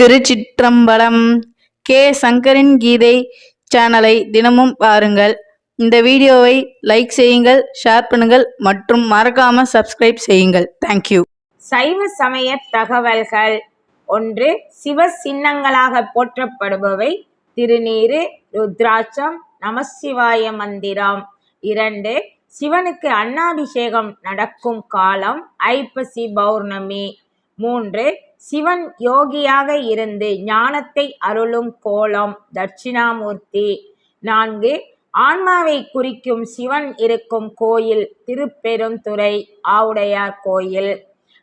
திருச்சிற்றம்பலம் K. சங்கரின் கீதை சேனலை தினமும் பாருங்கள். இந்த வீடியோவை லைக் செய்யுங்கள் ஷேர் பண்ணுங்கள் மற்றும் மறக்காம சப்ஸ்கிரைப் செய்யுங்கள். தேங்க்யூ சைவ சமய தகவல்கள். ஒன்று சிவ சின்னங்களாக போற்றப்படுபவை. திருநீரு ருத்ராட்சம் நமசிவாய மந்திரம். இரண்டு சிவனுக்கு அன்னாபிஷேகம் நடக்கும் காலம் ஐப்பசி பௌர்ணமி. மூன்று சிவன் யோகியாக இருந்து ஞானத்தை அருளும் கோலம் தட்சிணாமூர்த்தி. நான்கு ஆன்மாவை குறிக்கும் சிவன் இருக்கும் கோயில் திருப்பெருந்துறை ஆவுடையார் கோயில்.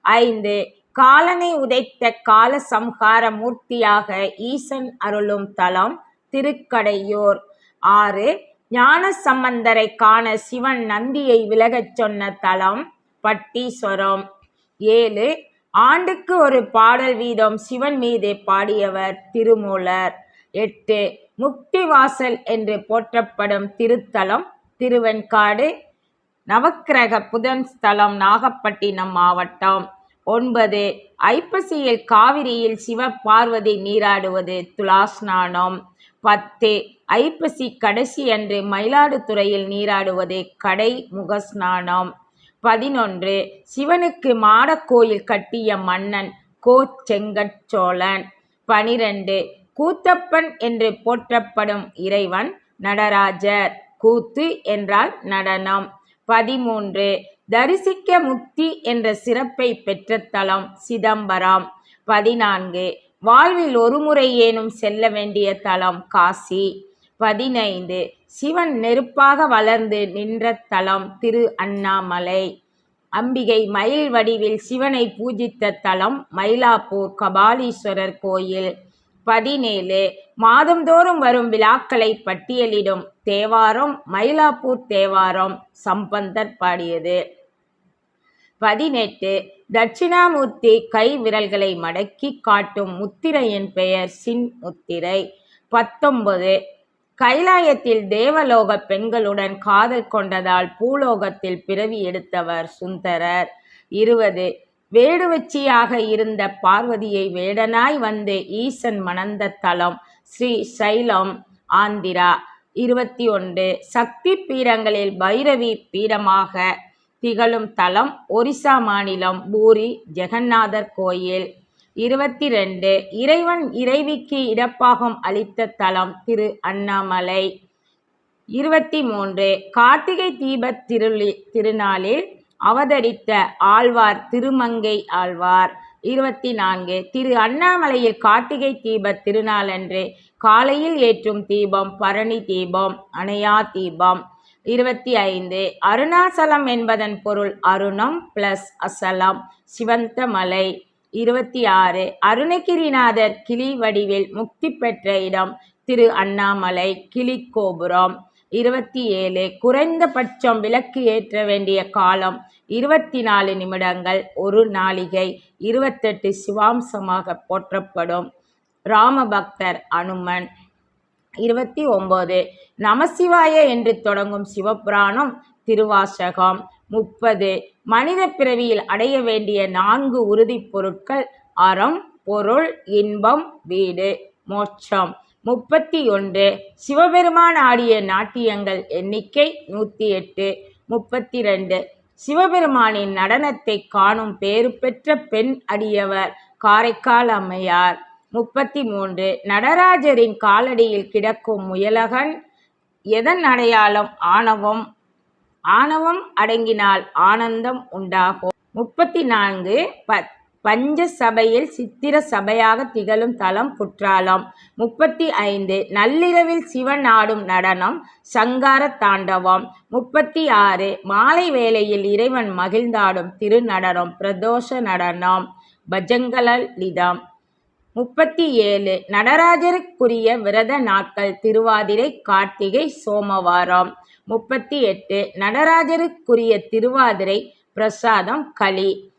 ஐந்து காலனை உதைத்த கால சம்ஹார மூர்த்தியாக ஈசன் அருளும் தலம் திருக்கடையூர். ஆறு ஞான சம்பந்தரை காண சிவன் நந்தியை விலகச் சொன்ன தலம் பட்டீஸ்வரம். ஏழு ஆண்டுக்கு ஒரு பாடல் வீதம் சிவன் மீது பாடியவர் திருமூலர். எட்டு முக்திவாசல் என்று போற்றப்படும் திருத்தலம் திருவெண்காடு நவக்கிரக புதன் ஸ்தலம் நாகப்பட்டினம் மாவட்டம். ஒன்பது ஐப்பசியில் காவிரியில் சிவ பார்வதி நீராடுவது துலாஸ்நானம். பத்து ஐப்பசி கடைசி அன்று மயிலாடுதுறையில் நீராடுவது கடை முகஸ்நானம் பதினொன்று. சிவனுக்கு மாடக்கோயில் கட்டிய மன்னன் கோ செங்கற்சோழன் பனிரெண்டு. கூத்தப்பன் என்று போற்றப்படும் இறைவன் நடராஜர். கூத்து என்றால் நடனம். பதிமூன்று. தரிசிக்க முக்தி என்ற சிறப்பை பெற்ற தலம் சிதம்பரம். பதினான்கு. வாழ்வில் ஒருமுறை ஏனும் செல்ல வேண்டிய தலம் காசி. பதினைந்து. சிவன் நெருப்பாக வளர்ந்து நின்ற தலம் திரு அண்ணாமலை. அம்பிகை மயில் வடிவில் சிவனை பூஜித்த தலம் மயிலாப்பூர் கபாலீஸ்வரர் கோயில். பதினேழு. மாதந்தோறும் வரும் விழாக்களை பட்டியலிடும் தேவாரம் மயிலாப்பூர் தேவாரம் சம்பந்தர் பாடியது. பதினெட்டு. தட்சிணாமூர்த்தி கை விரல்களை மடக்கி காட்டும் முத்திரையின் பெயர் சின் முத்திரை பத்தொன்பது. கைலாயத்தில் தேவலோக பெண்களுடன் காதல் கொண்டதால் பூலோகத்தில் பிறவி எடுத்தவர் சுந்தரர். இருபது வேடுவச்சியாக இருந்த பார்வதியை வேடனாய் வந்து ஈசன் மணந்த தலம் ஸ்ரீ சைலம் ஆந்திரா. இருபத்தி ஒன்று. சக்தி பீடங்களில் பைரவி பீடமாக திகழும் தலம் ஒரிசா மாநிலம் பூரி ஜெகநாதர் கோயில். இருபத்தி ரெண்டு இறைவன் இறைவிக்கு இடப்பாகம் அளித்த தலம் திரு அண்ணாமலை. இருபத்தி மூன்று கார்த்திகை தீபத் திருளி திருநாளில் அவதரித்த ஆழ்வார் திருமங்கை ஆழ்வார். இருபத்தி நான்கு திரு அண்ணாமலையில் கார்த்திகை தீப திருநாளன்று காலையில் ஏற்றும் தீபம் பரணி தீபம் அணையா தீபம். இருபத்தி ஐந்து அருணாசலம் என்பதன் பொருள் அருணம் பிளஸ் அசலம் சிவந்த மலை. இருபத்தி ஆறு. அருணகிரிநாதர் கிளி வடிவில் முக்தி பெற்ற இடம் திரு அண்ணாமலை கிளிக்கோபுரம். இருபத்தி ஏழு. குறைந்தபட்சம் விளக்கு ஏற்ற வேண்டிய காலம் இருபத்தி நாலு நிமிடங்கள் ஒரு நாளிகை இருபத்தெட்டு சிவாம்சமாக போற்றப்படும். ராமபக்தர் அனுமன். இருபத்தி ஒம்பது. நமசிவாய என்று தொடங்கும் சிவபுராணம் திருவாசகம். முப்பது. மனித பிறவியில் அடைய வேண்டிய நான்கு உறுதி பொருட்கள் அறம் பொருள் இன்பம் வீடு மோட்சம். முப்பத்தி ஒன்று சிவபெருமான் ஆடிய நாட்டியங்கள் எண்ணிக்கை நூற்றி எட்டு முப்பத்தி ரெண்டு சிவபெருமானின் நடனத்தை காணும் பேறு பெற்ற பெண் அடியவர் காரைக்கால் அம்மையார். முப்பத்தி மூன்று நடராஜரின் காலடியில் கிடக்கும் முயலகன் எதன் அடையாளம்? ஆணவம். ஆணவம் அடங்கினால் ஆனந்தம் உண்டாகும். முப்பத்தி நான்கு ப பஞ்ச சபையில் சித்திர சபையாக திகழும் தலம் குற்றாலம் முப்பத்தி ஐந்து நள்ளிரவில் சிவன் ஆடும் நடனம் சங்கார தாண்டவம். முப்பத்தி ஆறு மாலை வேளையில் இறைவன் மகிழ்ந்தாடும் திருநடனம் பிரதோஷ நடனம் பஜங்கலலிதம் முப்பத்தி ஏழு நடராஜருக்குரிய விரத நாட்கள் திருவாதிரை கார்த்திகை சோமவாரம். முப்பத்தி எட்டு நடராஜருக்குரிய திருவாதிரை பிரசாதம் களி.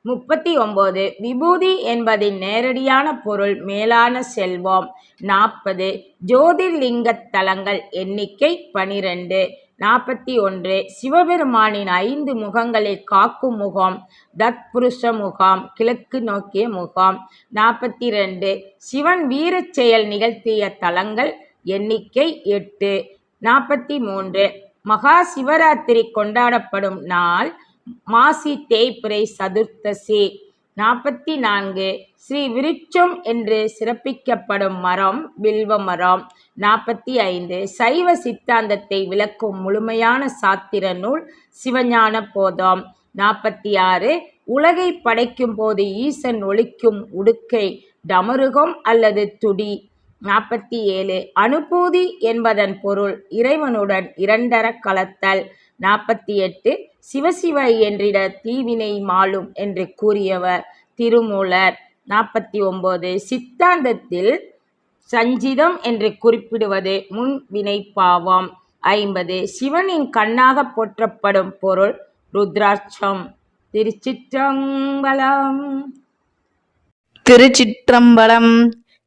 முப்பத்தி ஒம்பது விபூதி என்பதின் நேரடியான பொருள் மேலான செல்வம். நாற்பது ஜோதிர்லிங்கத் தலங்கள் எண்ணிக்கை பனிரெண்டு. நாற்பத்தி ஒன்று சிவபெருமானின் ஐந்து முகங்களில் காக்கும் முகம் தத்புருஷ முகாம் கிழக்கு நோக்கிய முகாம். நாற்பத்தி ரெண்டு சிவன் வீரச் செயல் நிகழ்த்திய தலங்கள் எண்ணிக்கை எட்டு. நாற்பத்தி மூன்று. மகா சிவராத்திரி கொண்டாடப்படும் நாள் மாசி தேய்பிறை சதுர்த்தசி. நாற்பத்தி நான்கு. ஸ்ரீ விருட்சம் என்று சிறப்பிக்கப்படும் மரம் வில்வ மரம். நாற்பத்தி ஐந்து. சைவ சித்தாந்தத்தை விளக்கும் முழுமையான சாத்திர நூல் சிவஞான போதம். நாற்பத்தி ஆறு. உலகை படைக்கும் போது ஈசன் ஒழிக்கும் உடுக்கை டமருகம் அல்லது துடி. நாற்பத்தி ஏழு. அனுபூதி என்பதன் பொருள் இறைவனுடன் இரண்டர கலத்தல். நாற்பத்தி எட்டு. சிவசிவ என்றிட தீவினை மாளும் என்று கூறியவர் திருமூலர். நாற்பத்தி ஒன்பது. சித்தாந்தத்தில் சஞ்சிதம் என்று குறிப்பிடுவது முன்வினை பாவம் ஐம்பது. சிவனின் கண்ணாக போற்றப்படும் பொருள் ருத்ராட்சம். திருச்சிற்றம்பலம். திருச்சிற்றம்பலம்.